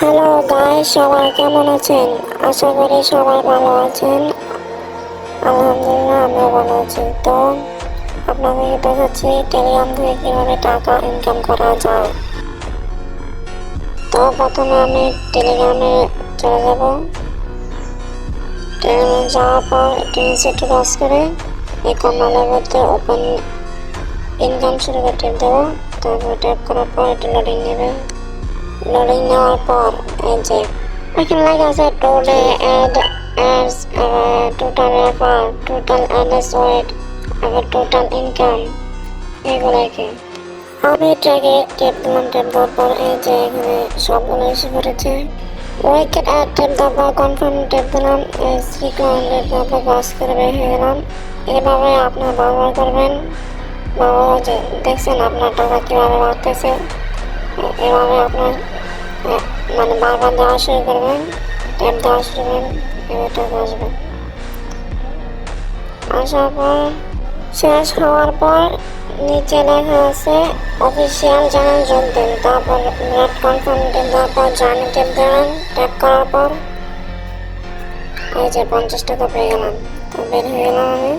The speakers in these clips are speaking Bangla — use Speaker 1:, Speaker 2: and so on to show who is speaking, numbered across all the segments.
Speaker 1: হ্যালো গাই সবাই কেমন আছেন? আশা করি সবাই ভালো আছেন। আলহামদুলিল্লাহ, আমিও ভালো আছি। তো আপনাদেরকে দেখাচ্ছি টেলিগ্রাম থেকে কীভাবে টাকা ইনকাম করা যায়। তো প্রথমে আমি টেলিগ্রামে চলে যাব। টেলিগ্রামে যাওয়ার পর একটু নিচে একটু কাজ করে এই কমলা লেভেলতে ওপেন ইনকাম শুরু করে দেবো। তারপর ট্যাপ করার পর একটু লোডিং নেবে। লোডিং নেওয়ার পর এই যে এখানে লেখা আছে today add adds total refer total address wait আবার টোটাল ইনকাম এগুলো কি আমি এটাকে টেপ দিলাম টেপ দেওয়ার পর এই যে এখানে সবগুলো এসে পড়েছে উইকেট অ্যাড টেপ দেওয়ার কনফার্ম টেপ দিলাম থ্রি ক্লায়েন্টের তারপর কাজ করে বের হয়ে গেলাম এভাবে আপনার ব্যবহার করবেন ব্যবহার দেখছেন আপনার টাকা কীভাবে বাড়তেছে এভাবে আপনার মানে বারবার দেওয়া শুরু করবেন, ট্যাপ দেওয়া শুরু করবেন টাকা আসবে। আসার পর, শেষ হওয়ার পর নিচে লেখা আছে, অফিসিয়াল চ্যানেল যোগ দিন। তারপর নেট কনফার্ম টেপ দেওয়ার পর জানি টেপ দেবেন ট্যাপ করার পর এই যে পঞ্চাশ টাকা পেয়ে গেলাম। তো বের হয়ে গেলাম আমি।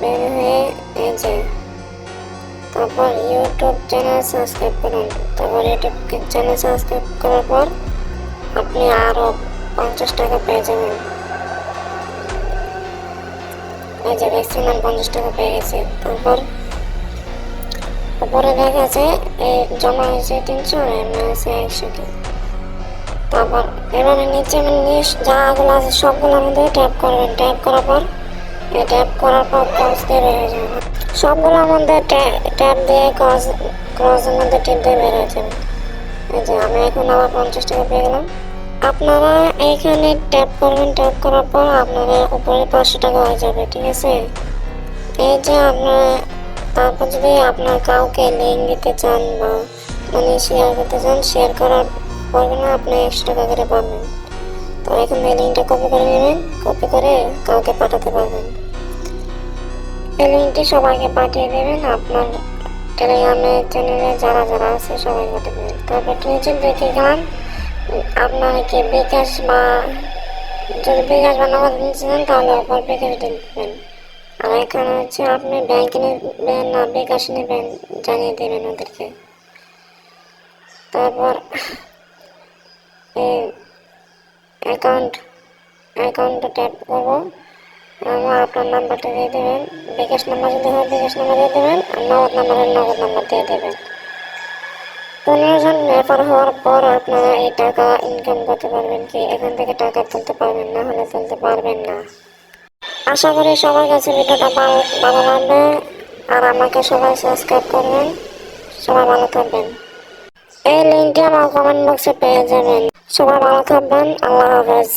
Speaker 1: বের হয়ে এই যে তারপর ইউটিউব চ্যানেল সাবস্ক্রাইব করুন। তারপর ইউটিউব চ্যানেল সাবস্ক্রাইব করার পর আপনি আরও পঞ্চাশ টাকা পেয়ে যাবেন। এই যে আমি পঞ্চাশ টাকা পেয়ে গেছি। তারপর উপরে দেখা আছে এই জমা হয়েছে তিনশো এমনি আছে একশো কে। তারপর এবারে নিচে নিউজ যাগুলো আছে সবগুলোর মধ্যে ট্যাপ করবেন। ট্যাপ করার পর ট্যাপ করার পর ক্রস দিয়ে বের হয়ে যাবে সবগুলোর মধ্যে ট্যাপ দিয়ে ক্রস ক্রসের মধ্যে টিপ দিয়ে বের যাবে এই যে আমি এখন আবার পঞ্চাশ টাকা পেয়ে গেলাম। আপনারা এইখানে ট্যাপ করবেন ট্যাপ করার পর আপনারা উপরে পাঁচশো টাকা হয়ে যাবে, ঠিক আছে? এই যে আপনার তারপর যদি আপনার কাউকে লিঙ্ক দিতে চান বা মানে শেয়ার করতে চান শেয়ার করার পরে না আপনি একশো টাকা করে পাবেন। তো এখন লিঙ্কটা কপি করে নেবেন? কপি করে কাউকে পাঠাতে পারবেন। এই লিঙ্কটি সবাইকে পাঠিয়ে দেবেন। আপনার টেলিগ্রামে চ্যানেলে যারা যারা আছে, সবাই পাঠিয়ে দেবেন। তারপর নিচে দেখে গেলাম, আপনার কি বিকাশ বা যদি বিকাশ বা নগদ চান, তাহলে ওপর বিকাশ দিবেন। আর এখানে হচ্ছে আপনি ব্যাংকে নেবেন না, বিকাশ নেবেন, জানিয়ে দেবেন ওদেরকে। তারপর এই অ্যাকাউন্ট অ্যাকাউন্টে ট্যাপ করব। আমার আপনার নাম্বারটা দিয়ে দেবেন। বিকাশ নাম্বার যদি হয়, বিকাশ নাম্বার দিয়ে দেবেন। আর নগদ নাম্বারের নগদ নাম্বার দিয়ে দেবেন। পনেরো জন রেফার হওয়ার পর আপনারা এই টাকা ইনকাম করতে পারবেন কি? এখান থেকে টাকা তুলতে পারবেন না, হলে তুলতে পারবেন না। আশা করি সবার কাছে ভিডিওটা ভালো লাগবে। আর আমাকে সবাই সাবস্ক্রাইব করবেন। সবাই ভালো থাকবেন। এই লিঙ্কটি আমার কমেন্ট বক্সে পেয়ে যাবেন। সবাই ভালো থাকবেন আল্লাহ হাফেজ।